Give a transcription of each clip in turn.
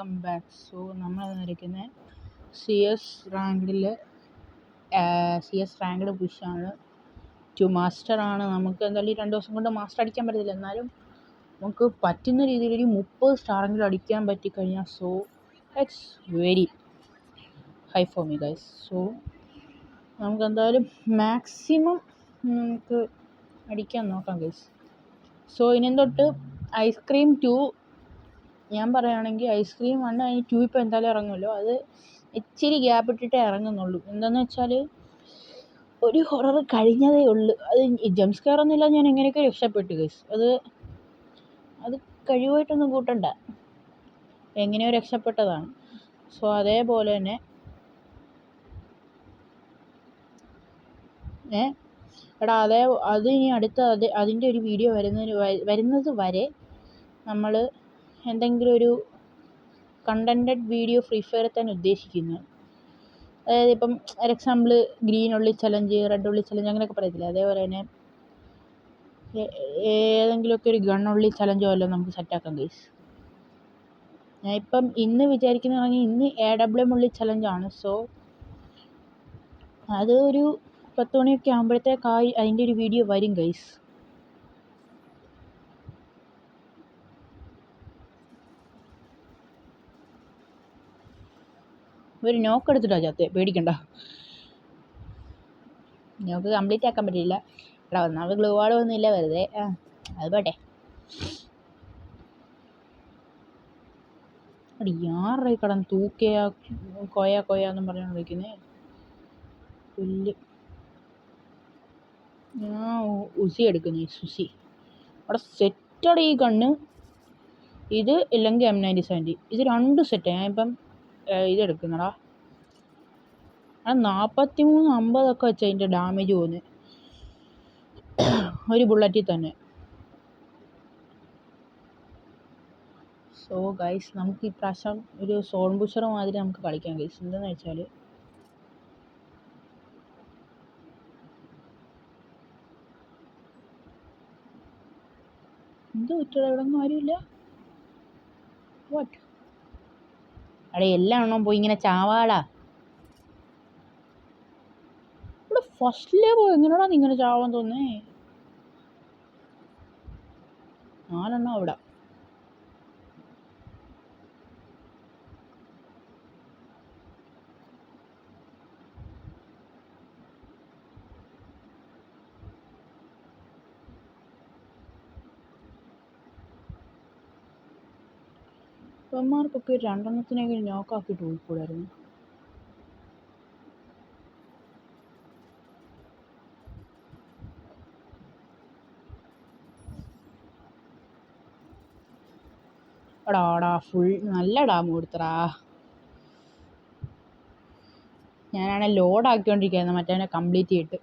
Welcome back so നമ്മൾ വന്നിരിക്കുന്നത് C S റാങ്കിൽ സി എസ് റാങ്ക്ഡ് പുഷാണ് ടു മാസ്റ്ററാണ് നമുക്ക് എന്തായാലും രണ്ട് ദിവസം കൊണ്ട് മാസ്റ്റർ അടിക്കാൻ പറ്റത്തില്ല. എന്നാലും നമുക്ക് പറ്റുന്ന രീതിയിൽ ഒരു മുപ്പത് സ്റ്റാറെങ്കിലും അടിക്കാൻ പറ്റിക്കഴിഞ്ഞാൽ so it's very high for me guys so നമുക്ക് എന്തായാലും മാക്സിമം നമുക്ക് അടിക്കാൻ നോക്കാം ഗൈസ് സോ ഇനി തൊട്ട് ഐസ്ക്രീം ടു ഞാൻ പറയുകയാണെങ്കിൽ ഐസ്ക്രീം വൺ അതിന് ടു ഇപ്പോൾ എന്തായാലും ഇറങ്ങുമല്ലോ. അത് ഇച്ചിരി ഗ്യാപ്പ് ഇട്ടിട്ടേ ഇറങ്ങുന്നുള്ളൂ. എന്താണെന്ന് വെച്ചാൽ ഒരു ഹൊറർ കഴിഞ്ഞതേ ഉള്ളൂ. അത് ജംപ് സ്കെയർ ഒന്നുമില്ല ഞാൻ എങ്ങനെയൊക്കെ രക്ഷപ്പെട്ടു ഗൈസ് അത് അത് കഴിവായിട്ടൊന്നും കൂട്ടണ്ട. എങ്ങനെയോ രക്ഷപ്പെട്ടതാണ്. സോ അതേപോലെ തന്നെ ഏ എടാ അതേ അത് ഇനി അടുത്ത അത് അതിന്റെ ഒരു വീഡിയോ വരുന്നതിന് വരുന്നത് വരെ നമ്മൾ എന്തെങ്കിലും ഒരു കണ്ടന്റഡ് വീഡിയോ ഫ്രീ ഫയറിൽ തന്നെ ഉദ്ദേശിക്കുന്നത് അതായത് ഇപ്പം ഫോർ എക്സാമ്പിൾ ഗ്രീൻ ഉള്ളി ചലഞ്ച് റെഡ് ഉള്ളി ചലഞ്ച് അങ്ങനെയൊക്കെ പറയത്തില്ലേ? അതേപോലെ തന്നെ ഏതെങ്കിലുമൊക്കെ ഒരു ഗൺ ഉള്ളി ചലഞ്ചോ വല്ലതും നമുക്ക് സെറ്റാക്കാം ഗൈസ് ഞാൻ ഇപ്പം ഇന്ന് വിചാരിക്കുന്നതാണെങ്കിൽ ഇന്ന് എ ഡബ്ല്യു എം ഉള്ളി ചലഞ്ചാണ് സോ അത് ഒരു പത്ത് മണിയൊക്കെ ആകുമ്പോഴത്തേക്കായി അതിന്റെ ഒരു വീഡിയോ വരും ഗൈസ് ഒരു നോക്ക് എടുത്തിട്ടാണ് ചത്തേ. പേടിക്കണ്ട. നോക്ക് കംപ്ലീറ്റ് ആക്കാൻ പറ്റില്ല എടാ ഒന്നാമത് ഗ്ലൂ വാളൊന്നും ഇല്ല വെറുതെ. ആ അത് പോട്ടെ. എടി ആരുടെ കടന്ന് തൂക്കയാ കൊയ കൊയ എന്നും പറഞ്ഞാണ് വിളിക്കുന്നേ? പുല്ല്. ഞാൻ ഉസി എടുക്കുന്നു സുസി. അവിടെ സെറ്റടി ഈ കണ്ണ്. ഇത് ഇല്ലെങ്കിൽ എം നയന്റി സെവന്റി ഇത് രണ്ടും സെറ്റാണ് ഞാൻ ഇപ്പം ഇതെടുക്കുന്നടാ. നാൽപ്പത്തി മൂന്ന് അമ്പതൊക്കെ വെച്ച് അതിന്റെ ഡാമേജ് പോകുന്നത് ഒരു ബുള്ളറ്റിൽ തന്നെ. സോ ഗൈസ് നമുക്ക് ഈ പ്രാവശ്യം ഒരു സോൺ ബുഷർ മാതിരി നമുക്ക് കളിക്കാം ഗൈസ് എന്താണെന്ന് വെച്ചാൽ എന്ത് പറ്റടാ ഇവിടെ ഒന്നും ആരുമില്ല. വാട്ട് അവിടെ എല്ലാം എണ്ണം പോയി ഇങ്ങനെ ചാവാടാ. ഇവിടെ ഫസ്റ്റിലേ പോയി എങ്ങനെയാടാ ഇങ്ങനെ ചാവാൻ തോന്നേ നാലെണ്ണം അവിടെ. ഇവന്മാർക്കൊക്കെ ഒരു രണ്ടെണ്ണത്തിനെങ്കിലും നോക്കാക്കിയിട്ട് പോയിക്കൂടായിരുന്നു. എടാ എടാ ഫുൾ നല്ല ഡാം കൊടുത്തടാ ഞാനാണെ ലോഡ് ആക്കിക്കൊണ്ടിരിക്കുകയായിരുന്നു മറ്റവനെ കംപ്ലീറ്റ് ചെയ്തിട്ട്.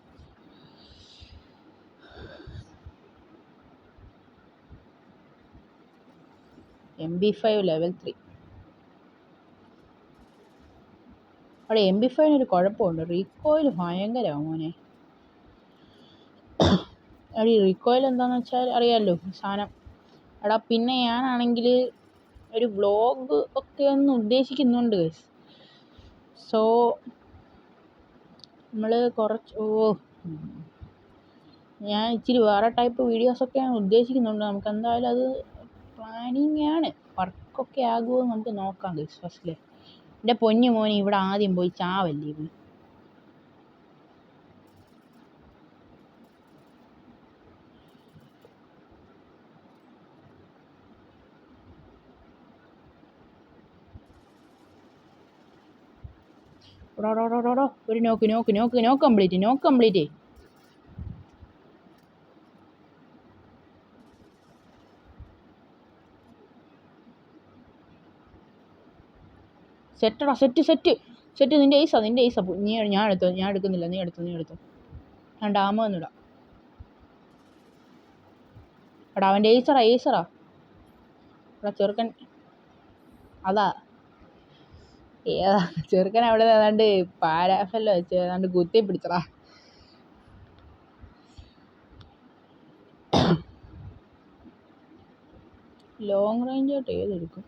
M B five level three അവിടെ എം ബി ഫൈവിന് ഒരു കുഴപ്പമുണ്ട്. റീകോയിൽ ഭയങ്കരമാണ് മോനെ. അവിടെ ഈ റീകോയിൽ എന്താണെന്ന് വെച്ചാൽ അറിയാമല്ലോ സാധനം. എടാ പിന്നെ ഞാനാണെങ്കിൽ ഒരു വ്ലോഗ് ഒക്കെ ഒന്ന് ഉദ്ദേശിക്കുന്നുണ്ട് സോ നമ്മൾ കുറച്ച് ഓ ഞാൻ ഇച്ചിരി വേറെ ടൈപ്പ് വീഡിയോസൊക്കെ ഞാൻ ഉദ്ദേശിക്കുന്നുണ്ട്. നമുക്ക് എന്തായാലും അത് പ്ലാനിങ് വർക്കൊക്കെ ആകുമോ എന്ന് നമുക്ക് നോക്കാം ക്രിസ്മസിൽ എന്റെ പൊന്നു മോനെ ഇവിടെ ആദ്യം പോയി ചാവല്ലേ പോയി ഒരു നോക്ക് നോക്ക് നോക്ക് നോക്ക് കംപ്ലീറ്റ് നോക്ക് കംപ്ലീറ്റ്. സെറ്റടാ സെറ്റ് സെറ്റ്. സെറ്റ് നിന്റെ ഐസാ നിന്റെ ഐസാ. നീ ഞാൻ എടുത്തോ ഞാൻ എടുക്കുന്നില്ല നീ എടുത്തോ നീ എടുത്തോ. ഞാൻ ഡാമ വന്നിടാ. എടാ അവന്റെ ഏസറാ ഏസറാ എടാ ചെറുക്കൻ അതാ. ഏതാ ചെറുക്കൻ അവിടെ ഏതാണ്ട് പാരാഫല്ലോ വെച്ച് ഏതാണ്ട് കുത്തി പിടിച്ചടാ. ലോങ് റേഞ്ച് ആയിട്ട് ഏതെടുക്കും?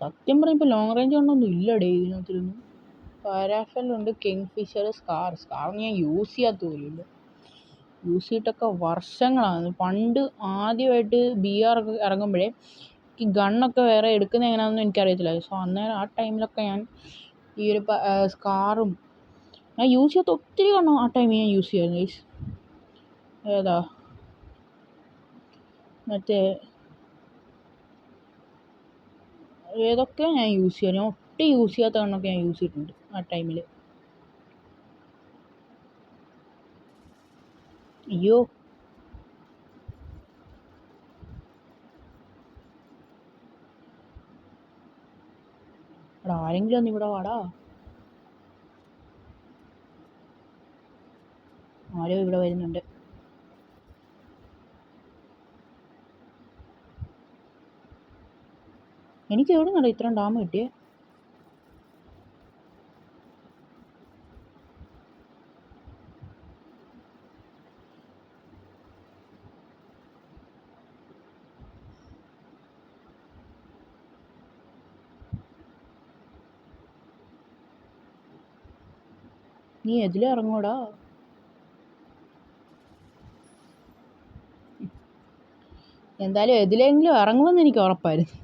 സത്യം പറയുമ്പോൾ ലോങ് റേഞ്ച് ഗണ്ണൊന്നും ഇല്ലടേ ഇതിനകത്തിലൊന്നും. പാരാഫലുണ്ട് കിങ് ഫിഷർ സ്കാർ സ്കാർ ഞാൻ യൂസ് ചെയ്യാത്ത പോലുമില്ല യൂസ് ചെയ്തിട്ടൊക്കെ വർഷങ്ങളാണ്. പണ്ട് ആദ്യമായിട്ട് ബി ആർ ഒക്കെ ഇറങ്ങുമ്പോഴേ ഈ ഗണ്ണൊക്കെ വേറെ എടുക്കുന്നത് എങ്ങനെയാണെന്ന് എനിക്കറിയത്തില്ല. സോ അന്നേരം ആ ടൈമിലൊക്കെ ഞാൻ ഈ ഒരു സ്കാറും ഞാൻ യൂസ് ചെയ്യാത്ത ഒത്തിരി ഗണ്ണം ആ ടൈമിൽ ഞാൻ യൂസ് ചെയ്യാറുണ്ട് ഏതാ? മറ്റേ ഏതൊക്കെയോ ഞാൻ യൂസ് ചെയ്യാം ഞാൻ ഒട്ടും യൂസ് ചെയ്യാത്ത ഗണ്ണൊക്കെ ഞാൻ യൂസ് ചെയ്തിട്ടുണ്ട് ആ ടൈമിൽ അയ്യോ. എടാ ആരെങ്കിലും ഒന്ന് ഇവിടെ വാടാ. ആരോ ഇവിടെ വരുന്നുണ്ട്. എനിക്ക് എവിടെ നിന്നാണ് ഇത്രയും ഡാം കിട്ടിയേ? നീ എതിലും ഇറങ്ങൂടാ? എന്തായാലും എതിലെങ്കിലും ഇറങ്ങുമെന്ന് എനിക്ക് ഉറപ്പായിരുന്നു.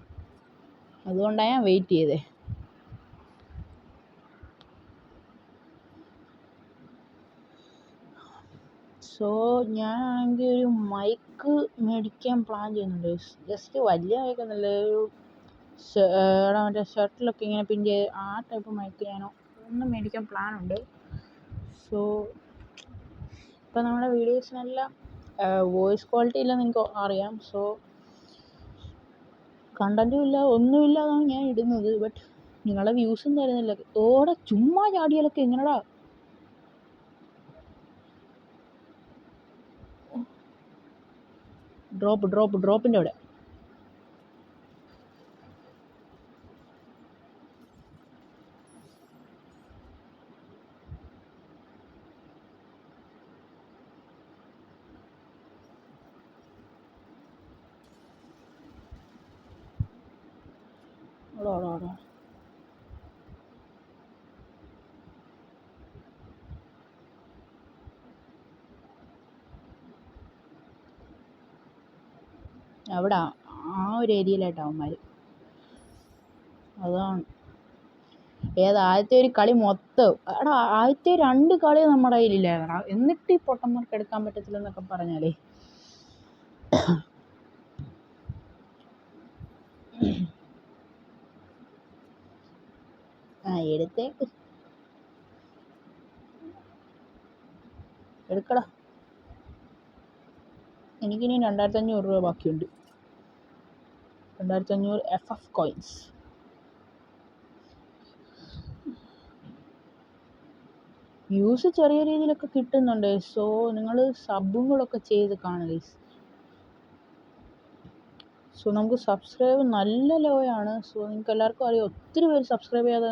അതുകൊണ്ടാണ് ഞാൻ വെയിറ്റ് ചെയ്തത് സോ ഞാനാണെങ്കിൽ ഒരു മൈക്ക് മേടിക്കാൻ പ്ലാൻ ചെയ്യുന്നുണ്ട്. ജസ്റ്റ് വലിയ മൈക്കൊന്നുമല്ല ഒരു മറ്റേ ഷർട്ടിലൊക്കെ ഇങ്ങനെ പിൻ ചെയ്ത് ആ ടൈപ്പ് മൈക്ക് ഞാൻ ഒന്ന് മേടിക്കാൻ പ്ലാനുണ്ട് സോ ഇപ്പം നമ്മുടെ വീഡിയോസിനെല്ലാം വോയിസ് ക്വാളിറ്റി ഇല്ലെന്ന് എനിക്ക് അറിയാം. സോ കണ്ടന്റും ഇല്ല ഒന്നുമില്ലാതാണ് ഞാൻ ഇടുന്നത്. ബട്ട് നിങ്ങളുടെ വ്യൂസും തരുന്നില്ല. ഓടെ ചുമ്മാ ചാടിയാലൊക്കെ എങ്ങനെടാ? ഡ്രോപ്പ് ഡ്രോപ്പ് ഡ്രോപ്പിന്റെ അവിടെ. അവിടെ അവിടെ അവിടെ ആ ഒരു ഏരിയയിലായിട്ടാണ് അവന്മാർ അതാണ്. ഏത് ആദ്യത്തെ ഒരു കളി മൊത്തം. എടാ ആദ്യത്തെ രണ്ട് കളി നമ്മുടെ കയ്യിലില്ലായിരുന്നെടാ. എന്നിട്ട് ഈ പൊട്ടന്മാർക്ക് എടുക്കാൻ പറ്റത്തില്ലെന്നൊക്കെ പറഞ്ഞാലേ. എടുത്തേക്ക് എടുക്കടാ. എനിക്കിനി രണ്ടായിരത്തി അഞ്ഞൂറ് രൂപ ബാക്കിയുണ്ട്. രണ്ടായിരത്തി അഞ്ഞൂറ് എഫ് എഫ് കോയിൻസ് വ്യൂസ് ചെറിയ രീതിയിലൊക്കെ കിട്ടുന്നുണ്ട്. സോ നിങ്ങൾ സബ്ബുകളൊക്കെ ചെയ്ത് കാണുക സോ നമുക്ക് സബ്സ്ക്രൈബ് നല്ല ലോ ആണ്. സോ നിങ്ങൾക്ക് എല്ലാവർക്കും അറിയാം. ഒത്തിരി പേര് സബ്സ്ക്രൈബ് ചെയ്യാതെ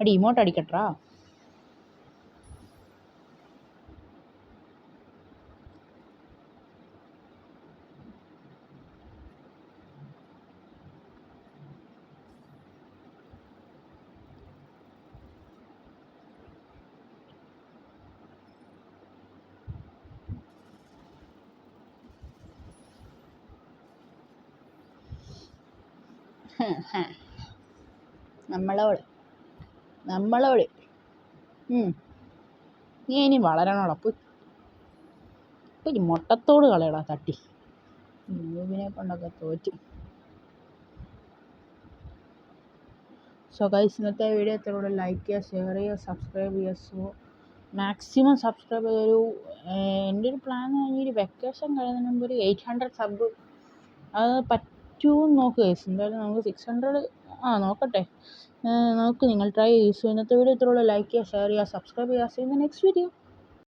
കാണുന്നൊക്കെ ഉണ്ട് അടി ഇമോട്ട് അടിക്കട്ടാ നമ്മളോട് നമ്മളോട്. നീ ഇനി വളരണോടാ. പോയി. മുട്ടത്തോട് കളയടാ തട്ടി. നൂബിനെ കൊണ്ടൊക്കെ തോറ്റ്. സോ ഗൈസ് ഇന്നത്തെ വീഡിയോ ഇത്രയുള്ളൂ ലൈക്ക് ചെയ്യുക ഷെയർ ചെയ്യുക സബ്സ്ക്രൈബ് ചെയ്യുക. സോ മാക്സിമം സബ്സ്ക്രൈബ് ചെയ്തൊരു എന്റെ ഒരു പ്ലാൻ ഈ ഒരു വെക്കേഷൻ കഴിയുന്നതിന് മുമ്പ് ഒരു എയ്റ്റ് ഹൺഡ്രഡ് സബ് അത് പറ്റുമോ നോക്കുക എന്തായാലും നമുക്ക് സിക്സ് ഹൺഡ്രഡ് ആ നോക്കട്ടെ. നോക്ക് നിങ്ങൾ ട്രൈ ചെയ്യൂ. സോ ഇന്നത്തെ വീഡിയോ ഇത്രയുള്ളൂ ലൈക്ക് ചെയ്യുക ഷെയർ ചെയ്യുക സബ്സ്ക്രൈബ് ചെയ്യുക. So in the next video